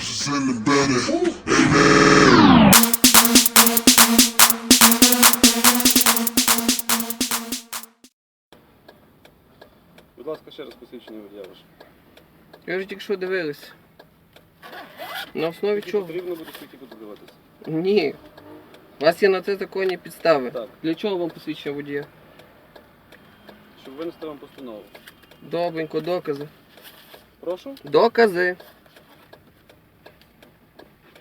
Just in the better. Будь ласка, ще раз посвідчення водія ваше. Ви вже тільки що дивилися. На основі Які чого? потрібно буде скільки буде дивитися. Ні. У вас є на це законні підстави. Так, Для чого вам посвідчення водія? щоб винести вам постанову. Добренько, докази. Прошу, Докази.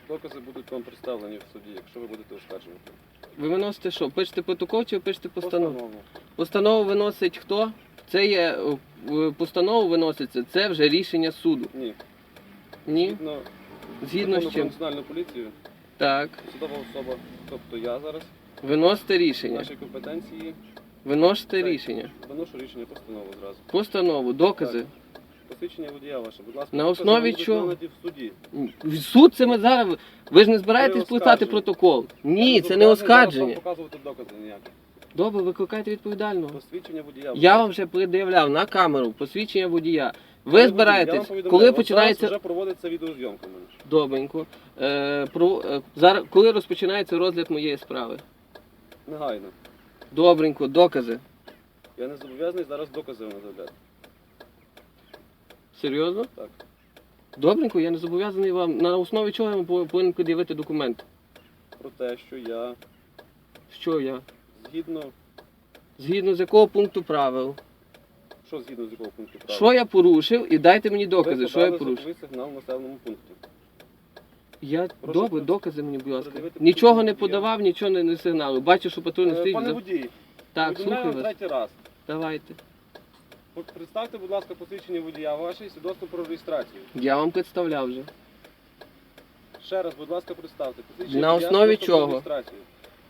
Докази будуть вам представлені в суді, якщо ви будете оскаржувати. Ви виносите що? Пишете протокол чи ви пишете постанову? Постанову. Постанову виносить хто? Це є е, постанову виноситься, це вже рішення суду. Ні. Ні? Згідно, Згідно закону з про чим? національну поліцію, Так. судова особа, тобто я зараз, Виносите в рішення. нашій компетенції, Виносите Так. рішення. виношу рішення постанову зразу. Постанову, докази. Посвідчення водія ваше, будь ласка. На основі чого? в суді. Суд це ми зараз. Ви ж не збираєтесь Це писати протокол. Ні, це не не оскарження. вам показувати докази ніякі. Добре, викликайте відповідального. Посвідчення водія. Я вам вже пред'являв на камеру посвідчення водія. Ви збираєтесь, повідомляю, коли от починається Зараз вже проводиться відеозйомка мене. добренько. Е, про, е, зараз, коли розпочинається розгляд моєї справи? Негайно. Добренько, докази. Я не зобов'язаний зараз докази вам. Серйозно? Так. Добренько, я не зобов'язаний вам. На основі чого я вам повинен пред'явити документ? Про те, що я Що я? згідно. Згідно з якого пункту правил? Що згідно з якого пункту права? Що я порушив і дайте мені докази, що я порушив. сигнал в населеному пункті. Я Прошу добре, пред- докази мені, будь ласка. Нічого не подавав, нічого не, не сигналив. Бачу, що патрульний Е, стоїть. Пане за- водій, Так, повідомляю слухаю вас. третій раз. Давайте. Представте, будь ласка, посвідчення водія ваше і свідоцтво про реєстрацію. Я вам представляв вже. Ще раз, будь ласка, представте. Посвідчення На водія, основі свідоцтво про чого? реєстрацію.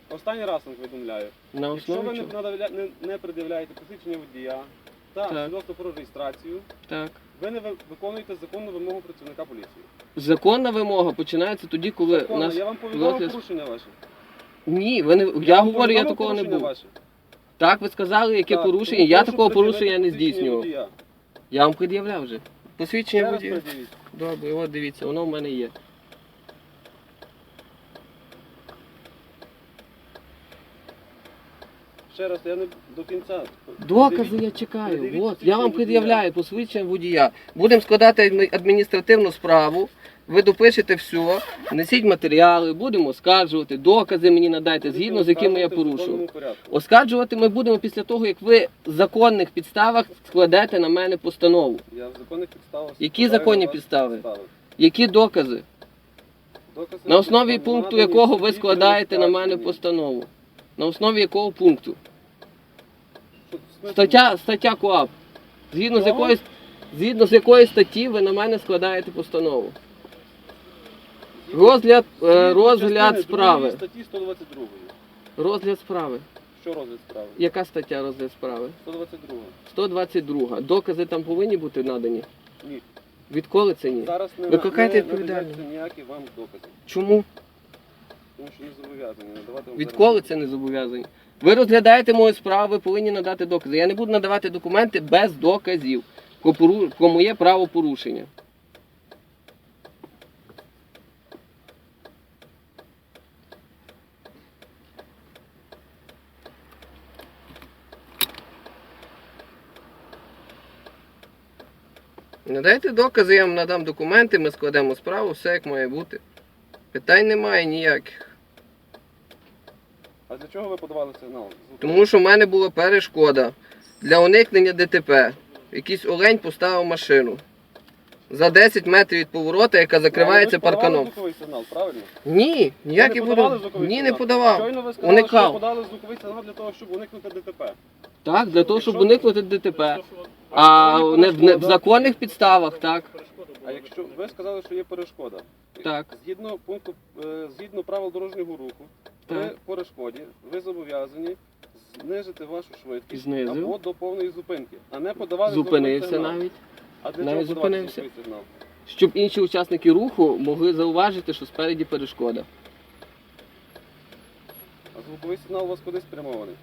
Останній раз вам повідомляю. На Якщо ви основі не, чого? надавля- не, не пред'являєте посвідчення водія та Так. свідоцтво про реєстрацію, Так. ви не ви- виконуєте законну вимогу працівника поліції. Законна вимога починається тоді, коли у Законно, нас. я вам повідомив розгляд- порушення ваше. Ні, ви не. Я, вам говорю, я повідомив такого не порушення був. ваше. Так, ви сказали, яке Так, порушення. тому Я прошу такого пред'явити порушення не посвідчення здійснював. водія. Я вам пред'являв вже. Посвідчення Ще раз пред'явіть. Добре, от дивіться, воно в мене є. Ще раз, я не до кінця. Докази я чекаю. От, я вам пред'являю посвідчення водія. Будемо складати адмі- адміністративну справу. Ви допишете все, несіть матеріали, будемо оскаржувати, докази мені надайте, згідно з якими я оскаржувати в порушив. законному порядку. Оскаржувати ми будемо після того, як ви в законних підставах складете на мене постанову. Я в законних підставах. Які законні підстави? Які докази? Докази На основі пункту якого ви складаєте на мене постанову? На основі якого пункту? Стаття, стаття КОАП. Згідно з якої згідно з якої статті ви на мене складаєте постанову? Розгляд, е, розгляд справи. Статті 122. Розгляд справи. Що розгляд справи? Яка стаття розгляд справи? 122. 122. Докази там повинні бути надані. Ні. Відколи це ні? Зараз не, Викликайте не відповідального. надаються ніякі вам докази. Чому? Тому що не зобов'язані надавати вам Відколи зараз це не зобов'язані? Ви розглядаєте мою справу, ви повинні надати докази. Я не буду надавати документи без доказів про, пору... про моє правопорушення. Надайте докази, я вам надам документи, ми складемо справу, все як має бути. Питань немає ніяких. А для чого ви подавали сигнал? Тому що в мене була перешкода для уникнення ДТП. Якийсь олень поставив машину за 10 метрів від поворота, яка закривається Ви подавали парканом. звуковий сигнал, правильно? Ні, ніякий Ви не подавали буду. звуковий Ні, не сигнал? подавав. Щойно ви сказали, що ви подали звуковий сигнал для того, щоб уникнути ДТП. Так, для того, щоб уникнути ДТП. А не, в- не в законних підставах, так. А якщо ви сказали, що є перешкода, Так. згідно пункту, е, згідно правил дорожнього руху, при Так. перешкоді ви зобов'язані знизити вашу швидкість Знизив. або до повної зупинки, а не подавати Зупинився сигнал. навіть. А для навіть чого подавати зупинився. сигнал? Щоб інші учасники руху могли зауважити, що спереді перешкода. А звуковий сигнал у вас куди спрямований?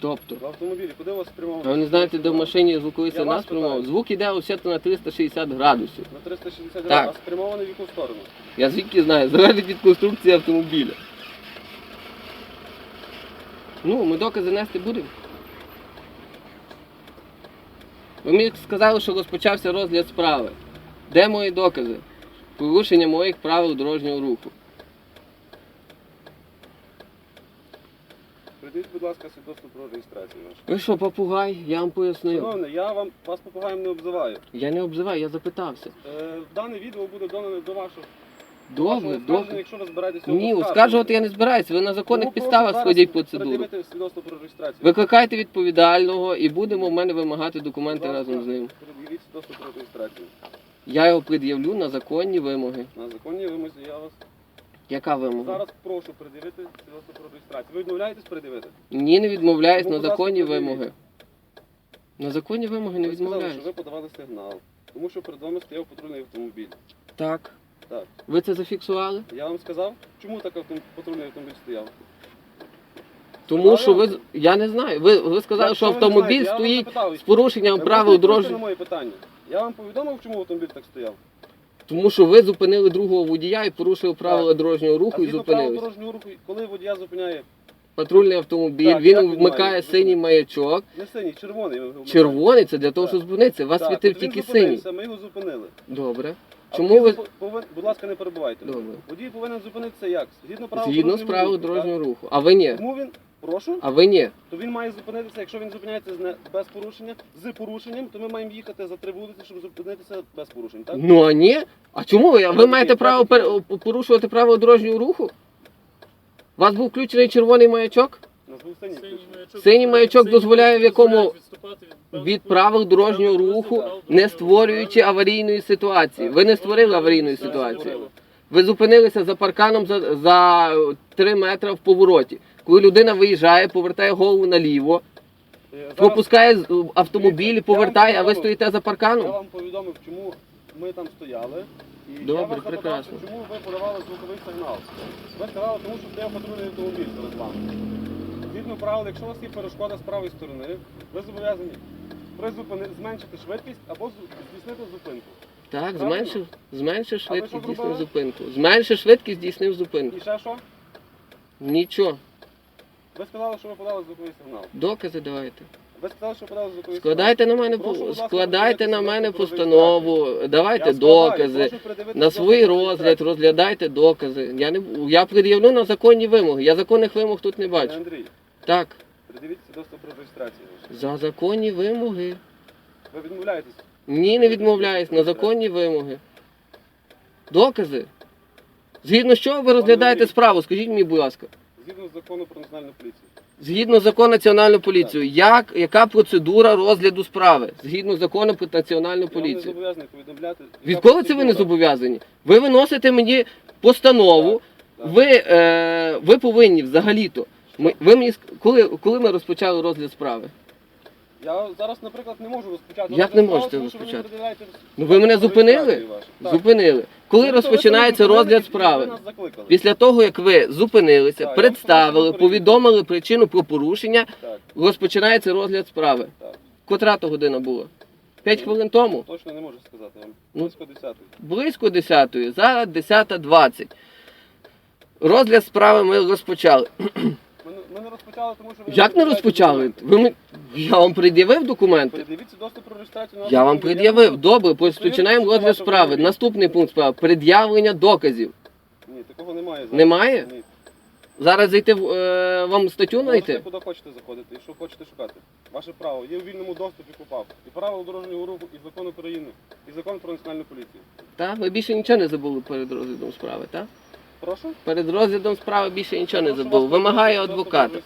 Тобто. В автомобілі, куди вас А спрямовано? ви не знаєте, де в машині звуковий Я сигнал вас питаю. Звук іде освітло на 360 градусів. На 360 Так. градусів, а спрямований в яку сторону? Я звідки знаю, залежить від конструкції автомобіля. Ну, ми докази нести будемо. Ви мені сказали, що розпочався розгляд справи. Де мої докази? Порушення моїх правил дорожнього руху. Придивіть, будь ласка, свідоцтво про реєстрацію вашу. Ви що, попугай? Я вам пояснив. Шановний, я вам вас попугаєм не обзиваю. Я не обзиваю, я запитався. Е, дане відео буде донане до вашого. Добре, вашого оскарження, добре. Якщо ви збираєтеся Ні, оскаржувати я не збираюся. Ви на законних Тому прошу підставах зараз складіть процедуру. Придивити свідоцтво про реєстрацію. Викликайте відповідального і будемо в мене вимагати документи разом з ним. Пред'явіть свідоцтво про реєстрацію. Я його пред'явлю на законні вимоги. На законній вимозі я вас Яка вимога? зараз прошу пред'явити свідоцтво про реєстрацію. Ви відмовляєтесь пред'явити? Ні, не відмовляюсь на будь ласка, законні вимоги. На законні вимоги не ви сказали, відмовляюсь. ви подавали сигнал, тому що перед вами стояв патрульний автомобіль. Так. Так. Ви це зафіксували? Я вам сказав, чому так автом- патрульний автомобіль стояв? Тому що ви. Я не знаю. Ви, ви сказали, Якщо що ви не автомобіль знаєте, я вас стоїть запитав. з порушенням Ви правил відповісти дорожнього. на моє питання. Я вам повідомив, чому автомобіль так стояв. Тому що ви зупинили другого водія і порушили правила дорожнього руху і зупинились. дорожнього руху, коли водія зупиняє Патрульний автомобіль, Так, він як він вмикає має синій маячок. не синій, червоний. вмикаєте. Червоний це для того, щоб зупинитися. У Вас Так, світив от він тільки синій. зупинився, Ми його зупинили. Добре. А Чому водій ви повин- Будь ласка, не перебувайте. Добре. Водій повинен зупинитися як? Згідно правил згідно з дорожнього правил руху, дорожнього руху? А ви ні. Тому він, прошу, А ви ні. то він має зупинитися, якщо він зупиняється з не- без порушення, з порушенням, то ми маємо їхати за три вулиці, щоб зупинитися без порушень, так? Ну а ні. А чому ви? А ви маєте право пер- порушувати правила дорожнього руху? У вас був включений червоний маячок? Нас був синій включений. Синій маячок дозволяє в якому від, Від правил дорожнього руху, не створюючи аварійної ситуації. Ви не створили аварійної ситуації. Ви зупинилися за парканом за, за 3 метри в повороті. Коли людина виїжджає, повертає голову наліво, Е, пропускає автомобіль, повертає, а ви стоїте за Я парканом. вам повідомив, чому ми там стояли. І Добре, я вас запитав, прекрасно. чому ви подавали звуковий сигнал. Ви сказали, тому що стояв патрульний автомобіль перед вами. Згідно правил, якщо у вас є перешкода з правої сторони, ви зобов'язані призупини, зменшити швидкість або здійснити зупинку. Так, Правильно? зменшив, зменшив А ви що швидкість, здійснив зробили? зупинку. Зменшив швидкість, здійснив зупинку. І ще що? Нічого. Ви сказали, що ви подали звуковий сигнал. Докази давайте. Ви сказали, що подали звуковий Складайте на мене Прошу, будь ласка, складайте на мене постанову, давайте Я складаю, докази. прошу На свій розгляд розглядайте докази. Я не бу- я пред'явлю на законні вимоги. Я законних вимог тут не бачу. Андрій, Так, придивіть свідоцтво про реєстрацію. за законні вимоги. Ви відмовляєтесь? Ні, не відмовляюсь, на законні вимоги. Докази. Згідно з чого ви розглядаєте Андрій. справу? Скажіть мені, будь ласка. Згідно закону про національну поліцію. Згідно закону національну поліцію, як, яка процедура розгляду справи? Згідно закону про національну Я вам не поліцію. зобов'язаний повідомляти. Відколи це ви не зобов'язані? Ви виносите мені постанову. Так. Ви, е, ви повинні взагалі-то. Ми, ви мені ск- коли, коли ми розпочали розгляд справи? Я зараз, наприклад, не можу розпочати. Як не можете розпочати? Ну ви мене зупинили? Зупинили. Коли Ну, розпочинається розгляд справи? Після того, як ви зупинилися, Так, я вам представили, повідомили причину про порушення, Так, розпочинається розгляд справи. так. Котра то година була? П'ять хвилин тому? Точно не можу сказати вам. Ну. Близько 10. Близько 10-ї, зараз 10.20. Розгляд справи ми розпочали. Ми, не- розпочали, тому що ви Як не розпочали? Ви ми... Я вам пред'явив документи? Передивіться доступ про реєстрацію на Я вам пред'явив. Добре, починаємо розгляд справи. Наступний пункт справи. Пред'явлення доказів. Ні, такого немає. зараз. Немає? Ні. Зараз зайти в е, вам статтю Можете знайти? куди хочете заходити і що хочете шукати. Ваше право. Є у вільному доступі КУПАП. І правила дорожнього руху, і закон України, і закон про національну поліцію. Так? Ви більше нічого не забули перед розглядом справи, так? Прошу? Перед розглядом справи більше нічого не забув. вас Вимагає адвоката.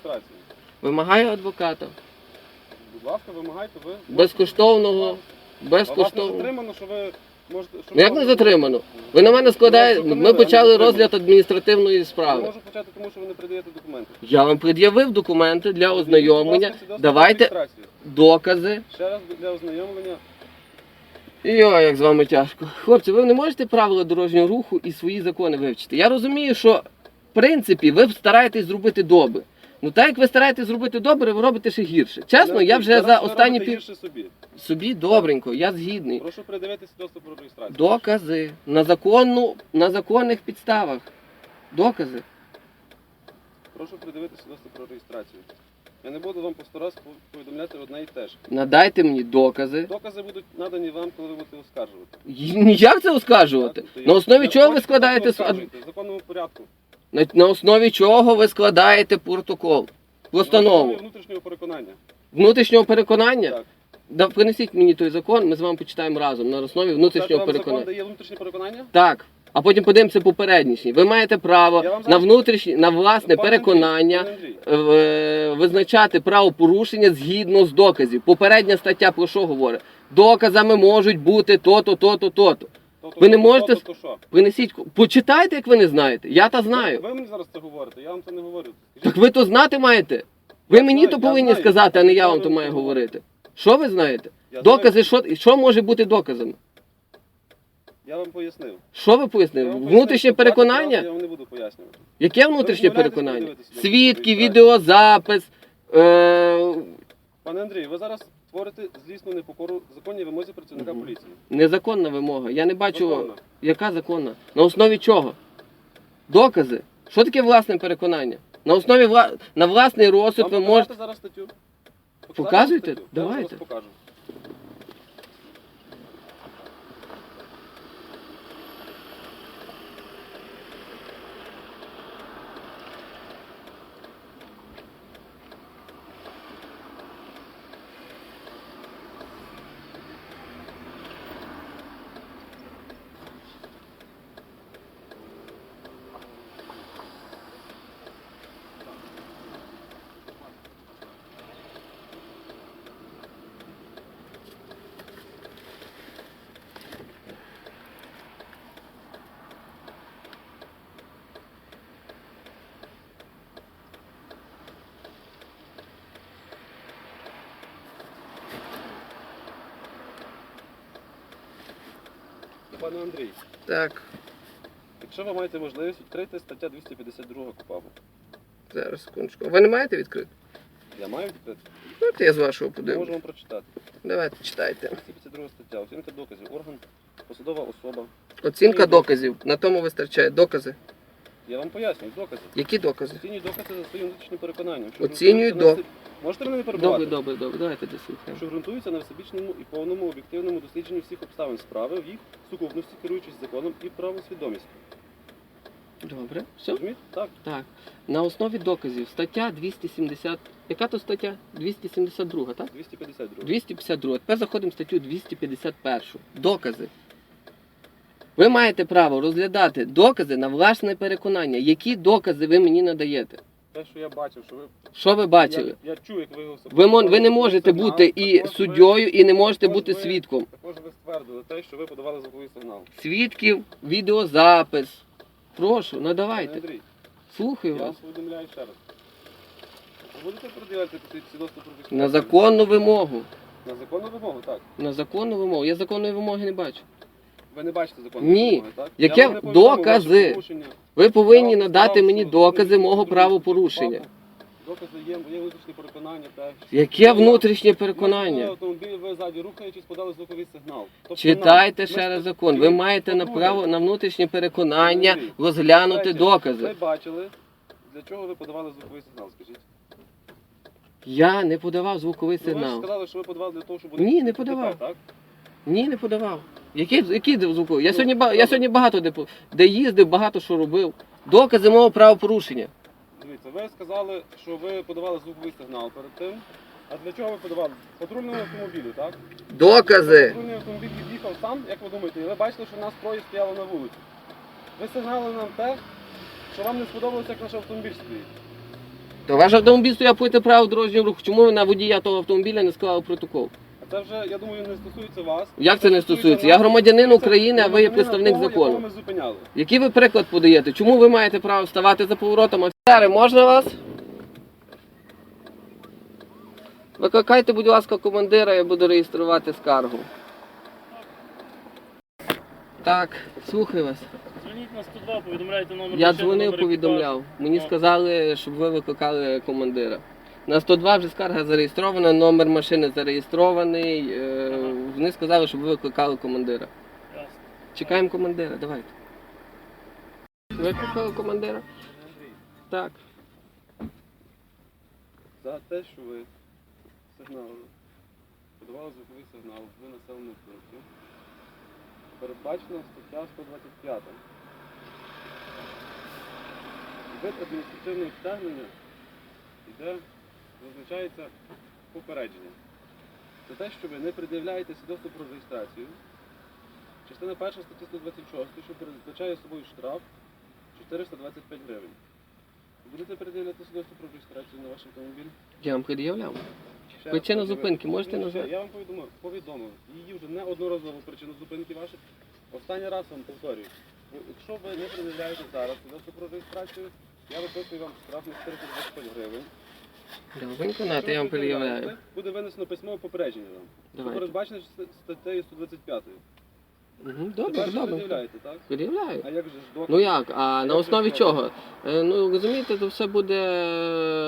Вимагає адвоката. Будь ласка, вимагайте ви. Безкоштовного. Вас Безкоштовного. затримано, що ви можете... що Ну як не затримано? Ви на мене складаєте. Ми почали розгляд адміністративної Не справи. можу почати, тому що ви не придаєте документи. Я вам пред'явив документи для ознайомлення. Будь ласка, свідоцтво про Давайте реєстрацію. докази. Ще раз для ознайомлення. Йо, як з вами тяжко. Хлопці, ви не можете правила дорожнього руху і свої закони вивчити. Я розумію, що в принципі ви стараєтесь зробити добре. Ну так як ви стараєтесь зробити добре, ви робите ще гірше. Чесно, я вже за останні пів собі. собі добренько, я згідний. Прошу придивити свідоцтво про реєстрацію. Докази на законну, на законних підставах. Докази. Прошу придивити свідоцтво про реєстрацію. Я не буду вам по сто раз повідомляти одне і те ж. Надайте мені докази. Докази будуть надані вам, коли ви будете оскаржувати. Й- Як це оскаржувати? Так, то На основі я чого хочу, ви складаєте с-. В законному порядку. на, на основі чого ви складаєте протокол? На Постанову основі внутрішнього переконання. внутрішнього переконання? Так. Да, принесіть мені той закон, ми з вами почитаємо разом на основі внутрішнього вам закон переконання. дає внутрішнє переконання? Так. А потім подивимося попереднішні. Ви маєте право Я вам на зараз- внутрішнє, на власне Пане переконання пане Андрій, е, визначати правопорушення згідно з доказів. Попередня стаття про що говорить? Доказами можуть бути то-то, то-то, то-то. то-то, ви не можете то-то, то що? Принесіть, почитайте, як ви не знаєте. Я та знаю. Ви, мені зараз це говорите, я вам це не говорю. Так ви то знати маєте. Ви Я мені знаю, то я повинні знаю. сказати, а не я вам то маю говорити. Що ви знаєте? я Докази, що, що може бути доказами? Я вам пояснив. Що ви Я пояснили? вам Внутрішнє пояснив, переконання? Я вам не буду пояснювати. Яке внутрішнє відмовляєтесь переконання? подивитися Свідки, реєстрацію? відеозапис. Е, Пане Андрій, ви зараз творите злісну непокору законній вимозі працівника Мгм. поліції. незаконна вимога. Я не бачу, Законна. яка законна. На основі чого? Докази. Що таке власне переконання? На основі вла... на власний розсуд Вам ви показати можете. зараз статтю? Показати Показуйте? статтю? Я вам Давайте. зараз покажу. Пане Андрій, Так, якщо ви маєте можливість відкрити стаття 252 КУПАПу. зараз секундочку. Ви не маєте відкрити? Я маю відкрити? Давайте я з вашого Я подивлюсь. можу вам прочитати. Давайте читайте. 252 стаття. Оцінка доказів. Орган, посадова особа. Оцінка доказів. На тому вистачає. Докази. Я вам пояснюю, докази. Які докази? Оцінюю докази за своїм внутрішнім переконанням. що Оцінюю на до- всі- Можете мене не перебувати? Добре, добре, добре. Давайте дослухаємо. Що ґрунтуються на всебічному і повному об'єктивному дослідженні всіх обставин справи, в їх сукупності, керуючись законом і правосвідомістю. Добре. Все? Розумієте? Так. Так. На основі доказів. Стаття 270. Яка то стаття? 272, так? 252. 252. Тепер заходимо в статтю 251. Докази. Ви маєте право розглядати докази на власне переконання. Які докази ви мені надаєте? Те, що я бачив, що ви... Що ви бачили? Я, я чую, як ви Ви, мо- ви не можете бути і суддєю, і не можете бути свідком. Також ви ствердили те, що ви подавали звуковий сигнал. Свідків, відеозапис. Прошу, Пане надавайте. Андрій, Слухаю я вас. вас повідомляю ще раз. Ви будете пред'являти ці про На законну вимогу. На законну вимогу, так. На законну вимогу. Я законної вимоги не бачу. Ви не бачите законну Ні. вимоги, так? Яке Я вам не повідомив докази? ваше порушення. Ви повинні Я вам надати сказав, мені що докази мого правопорушення. Докази є, є внутрішні переконання. Так, Яке внутрішнє переконання? автомобіль, ви ззаді рухаючись, подали звуковий сигнал. Тобто Читайте нам- ще ми- раз закон. Ви маєте на право на внутрішнє переконання розглянути третє, докази. Ви бачили, для чого ви подавали звуковий сигнал, скажіть? Я не подавав звуковий Ну, ви ж сигнал. сказали, що ви подавали для того, щоб... Ні, не подавав. Так? Ні, не подавав. Які, які звукові? Я Ну, сьогодні, ба- я сьогодні багато де, по- де їздив, багато що робив. Докази мого правопорушення. Дивіться, ви сказали, що ви подавали звуковий сигнал перед тим. А для чого ви подавали? Патрульному автомобілю, так? Докази. Патрульний автомобіль від'їхав сам, як ви думаєте, і ви бачили, що в нас троє стояло на вулиці. Ви сигналили нам те, що вам не сподобалося, як наш автомобіль стоїть. То ваш автомобіль стояв проти правил дорожнього руху. Чому ви на водія того автомобіля не склали протокол? Це вже, я думаю, не стосується вас. Як це не стосується? нас. Я громадянин Це України, а ви є представник того, закону. ми зупиняли. Який ви приклад подаєте? Чому ви маєте право вставати за поворотом? Офіцери, можна вас? Викликайте, будь ласка, командира, я буду реєструвати скаргу. Так, слухаю вас. Дзвоніть на 102, повідомляйте номер Я машини, дзвонив, номер повідомляв. Мені Ну. сказали, щоб ви викликали командира. На 102 вже скарга зареєстрована, номер машини зареєстрований. е, Вони сказали, щоб ви викликали командира. Чекаємо командира, давайте. Викликали командира? Так. за те, що ви сигналили, подавали звуковий сигнал в населеному пункті, передбачена стаття 125. Вид адміністративного стягнення йде, зазначається попередження. Це те, що ви не пред'являєте свідоцтво про реєстрацію. Частина перша статті 126, що передбачає собою штраф 425 гривень. Будете пред'являти свідоцтво про реєстрацію на ваш автомобіль? Я вам пред'являв. Ще Причину раз зупинки можете Ну, назвати? Я вам повідомив, повідомив. Її вже неодноразово причину зупинки ваші. Останній раз вам повторюю. Ви- Якщо ви не пред'являєте зараз свідоцтво про реєстрацію, я виписую вам штраф на 425 гривень. Добренько, Якщо нате, ви я вам пред'являю. Буде винесено письмове попередження вам. Що Давайте. передбачено статтею 125. Угу, добре, ж добре. пред'являєте, так? Пред'являю. А як же ж доказ? Ну як, а на основі чого? Е, Ну розумієте, то все буде,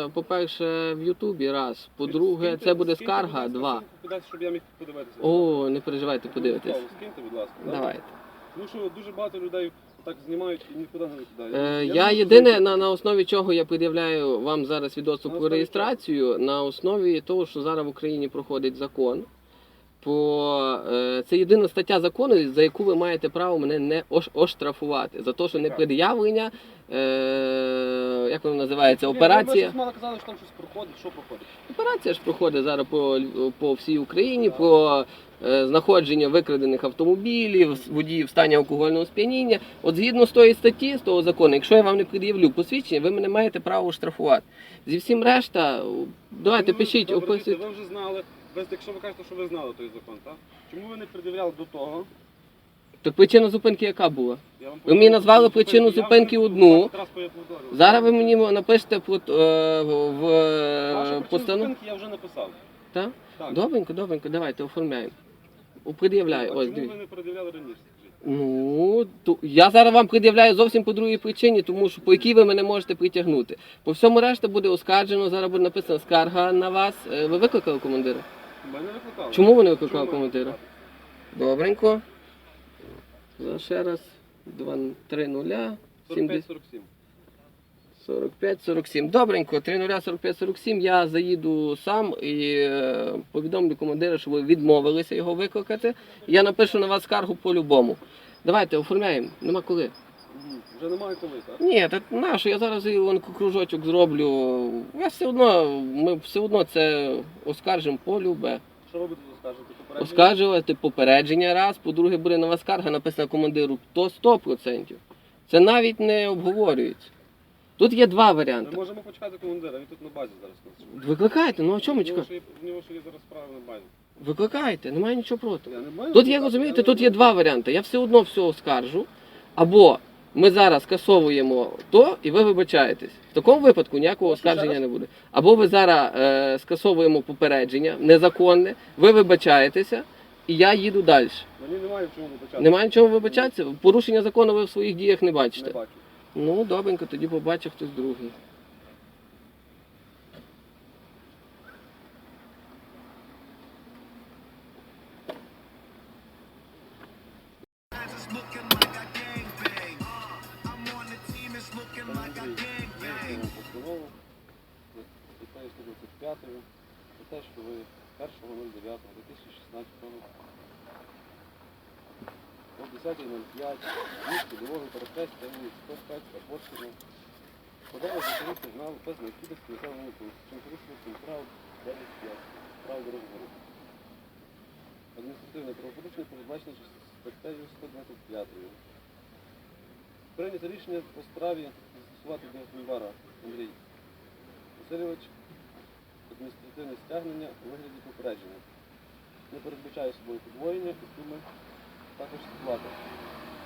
е, по-перше, в Ютубі раз. По-друге, Скиньте- це буде скиньте, скарга, ласка, два. кудись, щоб я міг подивитися. О, не переживайте. Обов'язково Скиньте, будь ласка. добре? Давайте. Тому що дуже багато людей так знімають і нікуди не викидають. Е, Я думаю, єдине що- на, на основі чого я пред'являю вам зараз На основі реєстрацію, на основі того, що зараз в Україні проходить закон. По е, це єдина стаття закону, за яку ви маєте право мене не ош- оштрафувати за те, що не Так. пред'явлення, е, як воно називається, Ні, Ви операція. щось мало казали, що там щось проходить. Що проходить? Операція ж проходить зараз по, по всій Україні, по е, знаходження викрадених автомобілів, водіїв в стані алкогольного сп'яніння. От згідно з тої статті, з того закону, якщо я вам не пред'явлю посвідчення, ви мене маєте право штрафувати. Зі всім решта, давайте Ну, пишіть, добре, описуйте. Ви вже знали, якщо ви кажете, що ви знали той закон, так? Чому ви не пред'являли до того? Так причина зупинки яка була? Ви мені назвали причину зупинки одну. 20 раз повторював. Зараз ви мені напишете е, в е, постанову. зупинки я вже написав. Так. Добренько, добренько, давайте оформляємо. Пред'являю. А Ось чому дивіться. ви не пред'являли раніше? скажіть? Ну, то я зараз вам пред'являю зовсім по другій причині, тому що по якій ви мене можете притягнути. По всьому решта буде оскаржено, зараз буде написана скарга на вас. Е, Ви викликали командира? Мене викликали. Чому ви не викликали ви командира? Добренько. Ще раз. 2, 3 нуля. 70, 45-47. Добренько, 3 нуля, 45, 47. Я заїду сам і е, повідомлю командира, що ви відмовилися його викликати. Я напишу на вас скаргу по-любому. Давайте оформляємо. Нема коли. Вже немає коли, так? Ні, так нащо? Я зараз і вон кружочок зроблю. Я все одно, ми все одно це оскаржимо полюбе. Що скажете? Попередження? Оскаржувати попередження раз, по-друге, буде нова скарга, написана командиру, то 100%. Це навіть не обговорюється. Тут є два варіанти. Ми можемо почекати командира, він тут на базі зараз. Викликайте, ну а чому чекати? В нього ще є зараз справи на базі. Викликайте, немає нічого проти. Я не маю Тут є, викликати, розумієте, я тут не є два варіанти. Я все одно все оскаржу, або ми зараз скасовуємо то, і ви вибачаєтесь. В такому випадку ніякого ще оскарження раз. не буде. Або ви зараз е, скасовуємо попередження незаконне, ви вибачаєтеся, і я їду далі. Мені немає в чому вибачати. Немає нічого вибачатися. Порушення закону ви в своїх діях не Не бачите. бачу. Ну, добренько, тоді побачив хтось другий. постанову статтею 125 про те, що ви 1.09.2016 о 10.05 місті дороги перехрестя вулиць Проспектська, Почтина подали звуковий сигнал без необхідності населеного пункту, чим порушується прав 95, прав дорожнього руху. Адміністративне правопорушення передбачено статтею 125. Прийнято рішення по справі застосувати до Гульвара Андрій Васильович адміністративне стягнення у вигляді попередження. Не передбачає собою подвоєння і також сплати.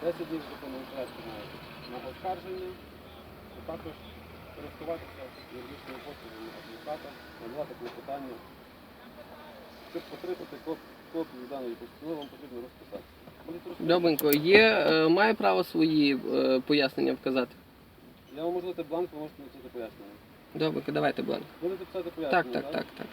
10 днів законного порядку маєте на оскарження, а також користуватися юридичними послугами адвоката, надавати клопотання, щоб коп- копію даної постанови, вам потрібно розписатися. Добренько, є, е, має право свої е, пояснення вказати. Я вам можу дати бланк, ви можете написати пояснення. Добренько, давайте бланк. Будете писати Так, пояснення, так, так, так.